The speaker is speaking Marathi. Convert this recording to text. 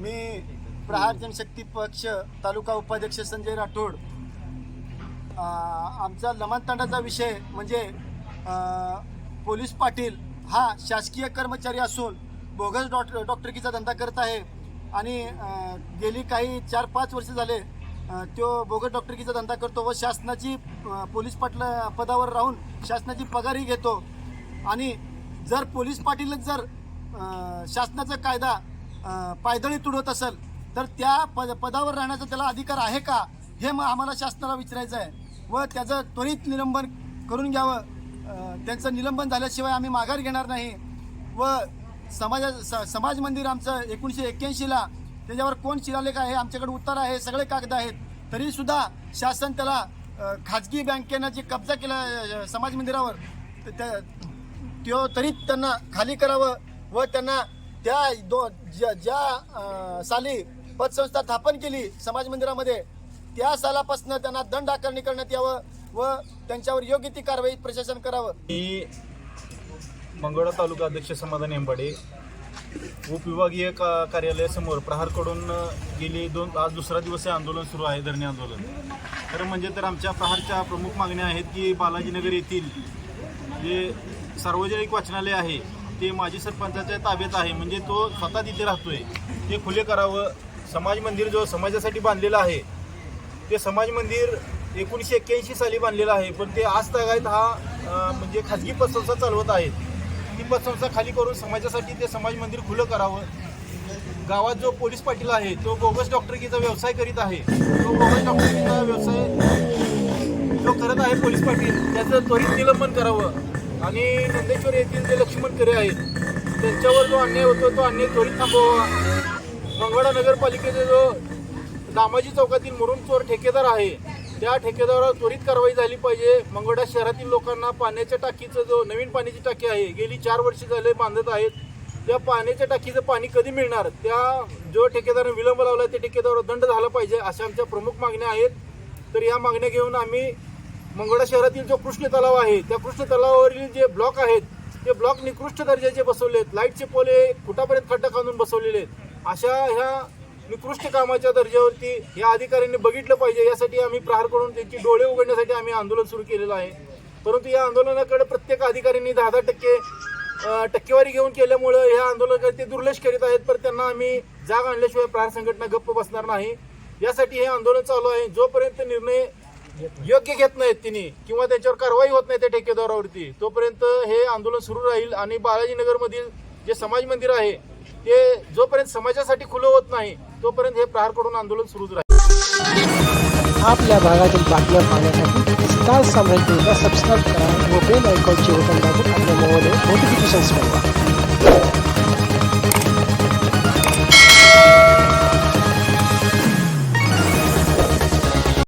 मी प्रहार जनशक्ती पक्ष तालुका उपाध्यक्ष संजय राठोड. आमचा लमानतांडाचा विषय म्हणजे पोलीस पाटील हा शासकीय कर्मचारी असून बोगस डॉ डॉक्टरकीचा धंदा करत आहे. आणि गेली काही चार पाच वर्ष झाले तो बोगस डॉक्टरकीचा धंदा करतो व शासनाची पोलीस पाटल पदावर राहून शासनाची पगारही घेतो. आणि जर पोलीस पाटीलच जर शासनाचा कायदा पायदळी तुडवत असेल तर त्या पद पदावर राहण्याचा त्याला अधिकार आहे का? हे मग आम्हाला शासनाला विचारायचं आहे व त्याचं त्वरित निलंबन करून घ्यावं. त्यांचं निलंबन झाल्याशिवाय आम्ही माघार घेणार नाही. व समाजा स- समाज मंदिर आमचं एकोणीसशे एक्क्याऐंशीला त्याच्यावर कोण शिलालेख आहे? आमच्याकडे उत्तर आहे सगळे कागद आहेत. तरीसुद्धा शासन त्याला खाजगी बँकेनं जे कब्जा केला समाज मंदिरावर त्या त्यो तरी त्यांना खाली करावं. व त्यांना त्या दो ज्या ज्या साली पतसंस्था स्थापन केली समाज मंदिरामध्ये त्या सालापासून त्यांना दंड आकारणी करण्यात यावं व त्यांच्यावर योग्य ती कारवाई प्रशासन करावं. मी मंगळा तालुका अध्यक्ष समाधान एंबाडे उपविभागीय का कार्यालयासमोर प्रहारकडून गेली दोन आज दुसरा दिवस हे आंदोलन सुरू आहे धरणे आंदोलन. तर म्हणजे तर आमच्या प्रहारच्या प्रमुख मागण्या आहेत की बालाजीनगर येथील जे सार्वजनिक वाचनालय आहे ते माजी सरपंचाच्या ताब्यात आहे. म्हणजे तो स्वतः तिथे राहतोय. ते खुले करावं. समाज मंदिर जो समाजासाठी बांधलेलं आहे ते समाज मंदिर एकोणीसशे एक्क्याऐंशी साली बांधलेलं आहे. पण ते आज तागायत हा म्हणजे खाजगी पतसंस्था चालवत आहेत. ती पतसंस्था खाली करून समाजासाठी ते समाज मंदिर खुलं करावं. गावात जो पोलीस पाटील आहे तो बोगस डॉक्टरकीचा व्यवसाय करीत आहे. तो बोगस डॉक्टरकीचा व्यवसाय जो करत आहे पोलीस पाटील त्याचं त्वरित निलंबन करावं. आणि नंदेश्वर येथील जे लक्ष्मण करे आहेत त्यांच्यावर जो अन्याय होतो तो अन्याय त्वरित थांबवावा. मंगळा नगरपालिकेचा जो दामाजी चौकातील मुरुम चोर ठेकेदार आहे त्या ठेकेदारावर त्वरित कारवाई झाली पाहिजे. मंगळा शहरातील लोकांना पाण्याच्या टाकीचं जो नवीन पाण्याची टाकी आहे गेली चार वर्ष झाले बांधत आहेत. त्या पाण्याच्या टाकीचं पाणी कधी मिळणार? त्या जो ठेकेदाराने विलंब लावला त्या ठेकेदारावर दंड झाला पाहिजे अशा आमच्या प्रमुख मागण्या आहेत. तर या मागण्या घेऊन आम्ही मंगळा शहरातील जो कृष्ण तलाव आहे त्या कृष्ण तलावावरील जे ब्लॉक आहेत ते ब्लॉक निकृष्ट दर्जाचे बसवले आहेत लाईटचे पोले फुटापर्यंत खड्डा खांदून बसवलेले आहेत. अशा ह्या निकृष्ट कामाच्या दर्जावरती या अधिकाऱ्यांनी बघितलं पाहिजे. यासाठी आम्ही प्रहार करून त्यांची डोळे उघडण्यासाठी आम्ही आंदोलन सुरू केलेलं आहे. परंतु या आंदोलनाकडे प्रत्येक अधिकाऱ्यांनी दहा दहा टक्के टक्केवारी घेऊन केल्यामुळं ह्या आंदोलनाकडे ते दुर्लक्ष करीत आहेत. पर त्यांना आम्ही जाग आणल्याशिवाय प्रहार संघटना गप्प बसणार नाही. यासाठी हे आंदोलन चालू आहे. जोपर्यंत निर्णय योग्य घेत नाहीत तिने किंवा त्याच्यावर कारवाई होत नाही त्या ठेकेदारावरती. तोपर्यंत हे आंदोलन सुरू राहील आणि बालाजीनगरमधील जे समाज मंदिर आहे ते जोपर्यंत समाजासाठी खुलं होत नाही तोपर्यंत हे प्रहारकडून आंदोलन सुरूच राहील. आपल्या भागातील बातम्या पाहण्यासाठी स्टार साम्राज्याला सबस्क्राईब करा व बेल ऐकॉनचे बटन दाबून आपल्या मोबाईलवर नोटिफिकेशन्स मिळवा